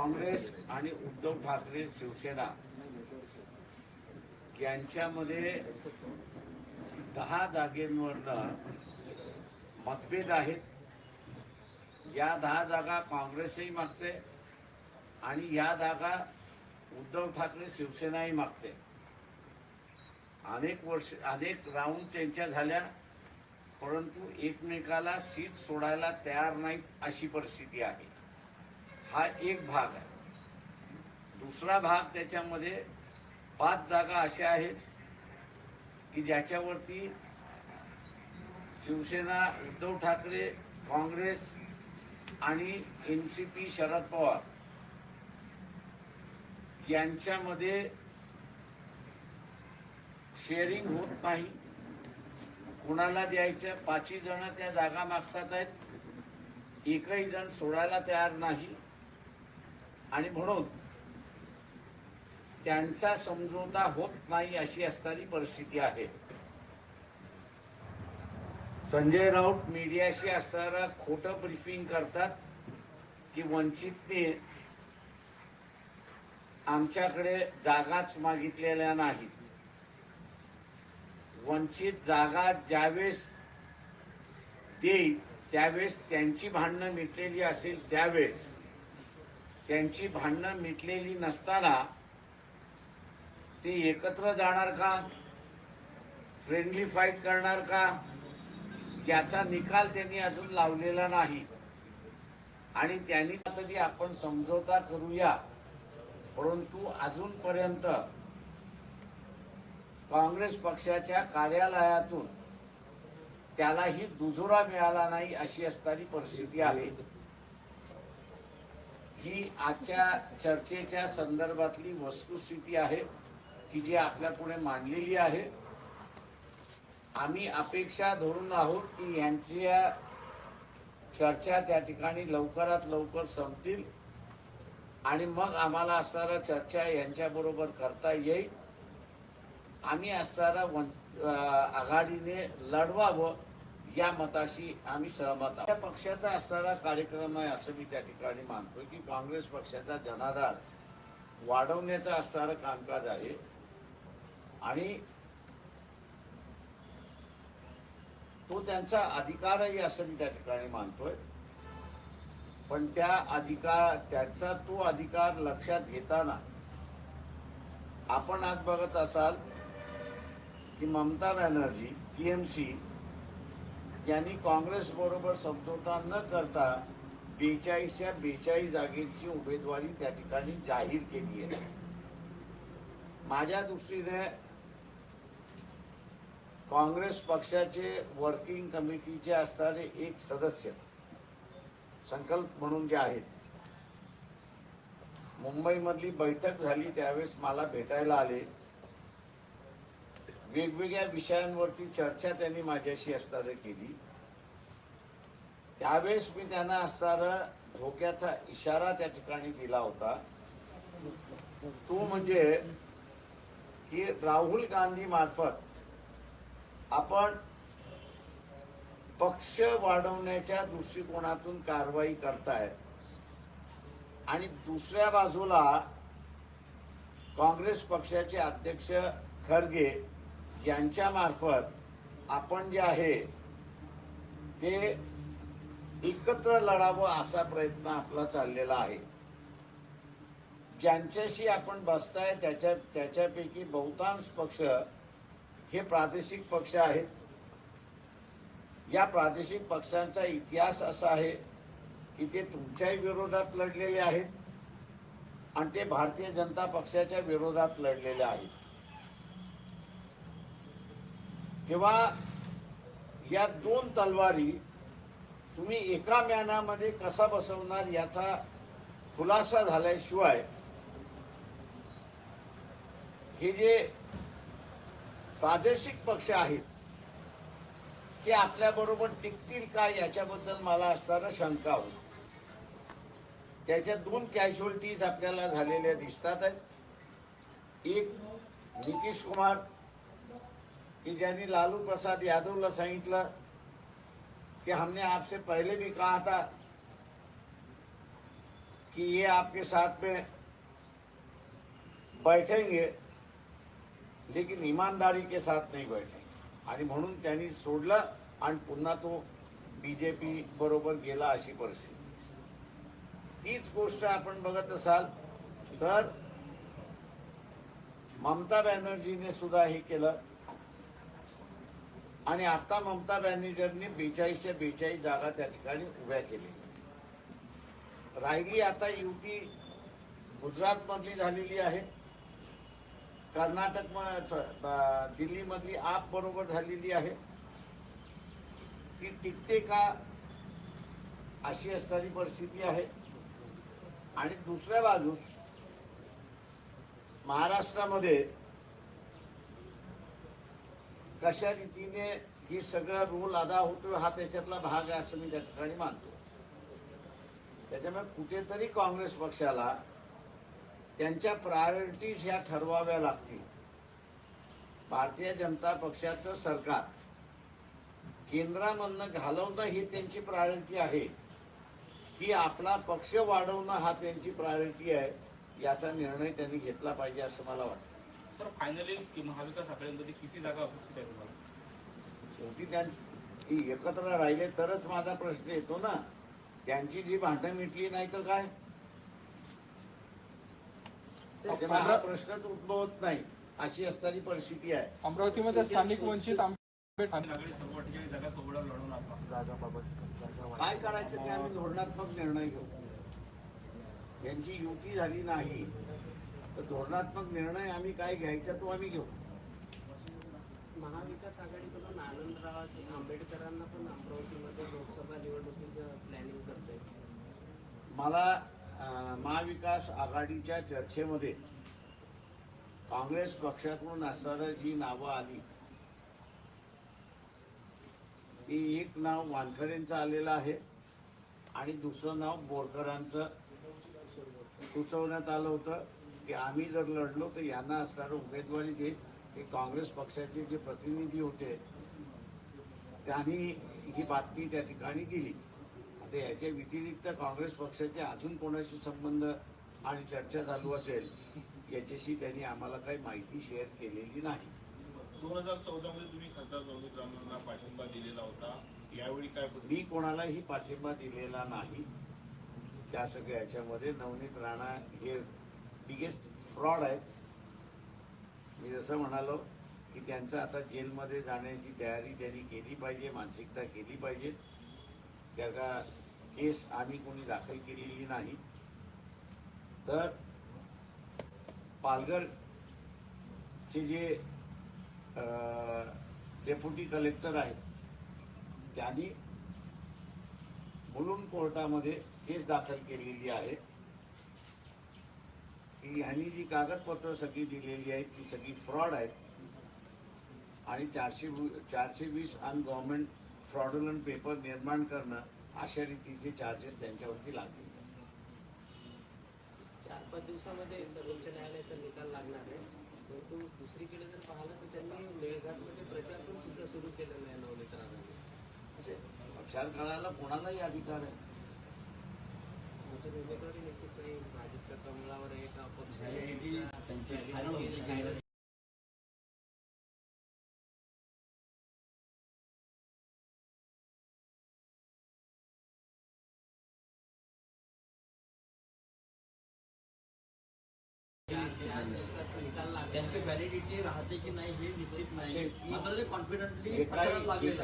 काँग्रेस आणि उद्धव ठाकरे शिवसेना यांच्यामध्ये दहा जागेंवरनं मतभेद आहेत. या दहा जागा काँग्रेसही मागते आणि या जागा उद्धव ठाकरे शिवसेनाही मागते. अनेक वर्ष अनेक राऊंड त्यांच्या झाल्या परंतु एकमेकाला सीट सोडायला तयार नाहीत अशी परिस्थिती आहे. हा एक भाग आहे. दुसरा भाग त्याच्यामध्ये पाच जागा अशा आहेत की ज्याच्यावरती शिवसेना उद्धव ठाकरे काँग्रेस आणि N C P Sharad Pawar यांच्यामध्ये शेअरिंग होत नाही. कुणाला द्यायचं? पाचही जण त्या जागा मागतात आहेत. एकही जण सोडायला तयार नाही. आणि म्हणून त्यांचा समझोता होत नाही अशी असणारी परिस्थिती आहे. संजय राऊत मीडियाशी असणारा खोटं ब्रीफिंग करतात की वंचितने आमच्याकडे जागाच मागितलेल्या नाहीत. वंचित जागा ज्यावेळेस देईल त्यावेळेस त्यांची भांडणं मिटलेली असेल त्यावेळेस त्यांची भांडणं मिटलेली नसताना ते एकत्र जाणार का? फ्रेंडली फाईट करणार का? याचा निकाल त्यांनी अजून लावलेला नाही. आणि त्यांनी तरी आपण समझोता करूया. परंतु अजूनपर्यंत काँग्रेस पक्षाच्या कार्यालयातून त्यालाही दुजोरा मिळाला नाही अशी असणारी परिस्थिती आहे. ही आजच्या चर्चेच्या संदर्भातली वस्तुस्थिती आहे की जी आपल्या पुढे मांडलेली आहे. आम्ही अपेक्षा धरून आहोत की यांच्या चर्चा त्या ठिकाणी लवकरात लवकर संपतील आणि मग आम्हाला असणारा चर्चा यांच्याबरोबर करता येईल. आम्ही असणारा वन आघाडीने लढवावं या मताशी आम्ही सहमत आहोत. त्या पक्षाचा असणारा कार्यक्रम आहे असं मी त्या ठिकाणी मानतोय की काँग्रेस पक्षाचा जनाधार वाढवण्याचा असणारं कामकाज आहे. आणि तो त्यांचा अधिकारही असं मी त्या ठिकाणी मानतोय. पण त्या अधिकार त्याचा तो अधिकार लक्षात घेताना आपण आज बघत असाल की ममता बॅनर्जी टीएमसी यांनी काँग्रेस बरोबर समझोता न करता बेचाळीसच्या बेचाळीस जागेची उमेदवारी त्या ठिकाणी जाहीर केली आहे. माझ्या दृष्टीने काँग्रेस पक्षाचे वर्किंग कमिटीचे असणारे एक सदस्य संकल्प म्हणून जे आहेत मुंबईमधली बैठक झाली त्यावेळेस मला भेटायला आले. वेगवेगळ्या विषयांवरती चर्चा त्यांनी माझ्याशी असताना केली. त्यावेळेस मी त्यांना असणारा धोक्याचा इशारा त्या ठिकाणी दिला होता. तो म्हणजे की राहुल गांधी मार्फत आपण पक्ष वाढवण्याच्या दृष्टिकोनातून कारवाई करताय. आणि दुसऱ्या बाजूला काँग्रेस पक्षाचे अध्यक्ष खरगे यांच्यामार्फत आपण जे आहे ते एकत्र लढावं असा प्रयत्न आपला चाललेला आहे. ज्यांच्याशी आपण बसताय त्याच्या त्याच्यापैकी बहुतांश पक्ष हे प्रादेशिक पक्ष आहेत. या प्रादेशिक पक्षांचा इतिहास असा आहे की ते तुमच्याही विरोधात लढलेले आहेत आणि ते भारतीय जनता पक्षाच्या विरोधात लढलेले आहेत. तेव्हा या दोन तलवारी तुम्ही एका म्यानामध्ये कसा बसवणार याचा खुलासा झाल्याशिवाय हे जे प्रादेशिक पक्ष आहेत ते आपल्याबरोबर टिकतील का याच्याबद्दल मला असताना शंका होती. त्याच्या दोन कॅज्युअलिटीज आपल्याला झालेल्या दिसतात आहेत एक नितीश कुमार कि ज्यांनी लालू प्रसाद यादवला सांगितलं कि हमने आपसे पहले भी कहा था कि ये आपके साथ में बैठेंगे लेकिन इमानदारी के साथ नहीं बैठेंगे। आणि म्हणून त्यांनी सोडलं आणि पुन्हा तो बीजेपी बरोबर गेला अशी परिस्थिती. तीच गोष्ट आपण बघत असाल तर ममता बॅनर्जीने सुद्धा हे केलं. आणि आता ममता बॅनर्जींनी बेचाळीसच्या बेचाळीस जागा त्या ठिकाणी उभ्या केल्या. राहिली आता युती गुजरातमधली झालेली आहे. कर्नाटक दिल्लीमधली आप बरोबर झालेली आहे. ती टिकते का अशी असणारी परिस्थिती आहे. आणि दुसऱ्या बाजूस महाराष्ट्रामध्ये कशा रीतीने ही सगळा रोल अदा होतोय हा त्याच्यातला भाग आहे असं मी त्या ठिकाणी मानतो. त्याच्यामुळे कुठेतरी काँग्रेस पक्षाला त्यांच्या प्रायोरिटीज ह्या ठरवाव्या लागतील. भारतीय जनता पक्षाचं सरकार केंद्रामधनं घालवणं ही त्यांची प्रायोरिटी आहे की आपला पक्ष वाढवणं हा त्यांची प्रायोरिटी आहे याचा निर्णय त्यांनी घेतला पाहिजे असं मला वाटतं. सर फायनली महाविकास आघाडीमध्ये किती जागा अपेक्षित आहे तुम्हाला? शेवटी त्यां ती एकत्र राहिले तरच माझा प्रश्न येतो ना. त्यांची जी भांडणं मिटली नाही तर काय? हा प्रश्नच उद्भवत नाही. अशी असणारी परिस्थिती आहे. अमरावतीमध्ये स्थानिक वंचित काय करायचं ते आम्ही धोरणात्मक निर्णय घेऊ. यांची युती झाली नाही. तर धोरणात्मक निर्णय आम्ही काय घ्यायचा तो आम्ही घेऊ. महाविकास आघाडीकडून आनंदराव आंबेडकरांना पण अमरावतीमध्ये लोकसभा निवडणुकीचं प्लॅनिंग करतोय. मला महाविकास आघाडीच्या चर्चेमध्ये काँग्रेस पक्षाकडून असणारं जी नावं आली ती एक नाव वानखडेंचं आलेलं आहे आणि दुसरं नाव बोरकरांचं सुचवण्यात आलं होतं. की आम्ही जर लढलो तर यांना असणारं उमेदवारी देत हे काँग्रेस पक्षाचे जे प्रतिनिधी होते त्यांनी ही बातमी त्या ठिकाणी दिली. आता याच्या व्यतिरिक्त काँग्रेस पक्षाचे अजून कोणाशी संबंध आणि चर्चा चालू असेल याच्याशी त्यांनी आम्हाला काही माहिती शेअर केलेली नाही. दोन हजार चौदा मध्ये तुम्ही खासदार नवनीत राणांना पाठिंबा दिलेला होता. यावेळी काय मी कोणालाही पाठिंबा दिलेला नाही. त्या सगळ्या याच्यामध्ये नवनीत राणा हे बिगेस्ट फ्रॉड आहेत मी जसं म्हणालो की त्यांचं आता जेलमध्ये जाण्याची तयारी त्यांनी केली पाहिजे मानसिकता केली पाहिजे. त्या का केस आम्ही कोणी दाखल केलेली नाही. तर पालघरचे जे डेप्युटी कलेक्टर आहेत त्यांनी मुलुंड कोर्टामध्ये केस दाखल केलेली आहे. की ह्यांनी जी कागदपत्र सगळी दिलेली आहेत ती सगळी फ्रॉड आहेत. आणि चारशे चारशे वीस आणि गव्हर्नमेंट फ्रॉडुलंट पेपर निर्माण करणं अशा रीतीचे चार्जेस त्यांच्यावरती लागले. चार पाच दिवसामध्ये सर्वोच्च न्यायालयाचा निकाल लागणार आहे. परंतु दुसरीकडे जर पाहिलं तर त्यांनी मेळघाटमध्ये प्रचार पण सुद्धा सुरू केलेला आहे नवनीत राणांनी. असे पक्षार काळाला कोणालाही अधिकार आहे? लागणार त्यांची व्हॅलिडिटी राहते की नाही हे निश्चित नाही. मात्र ते कॉन्फिडंटली लागलेलं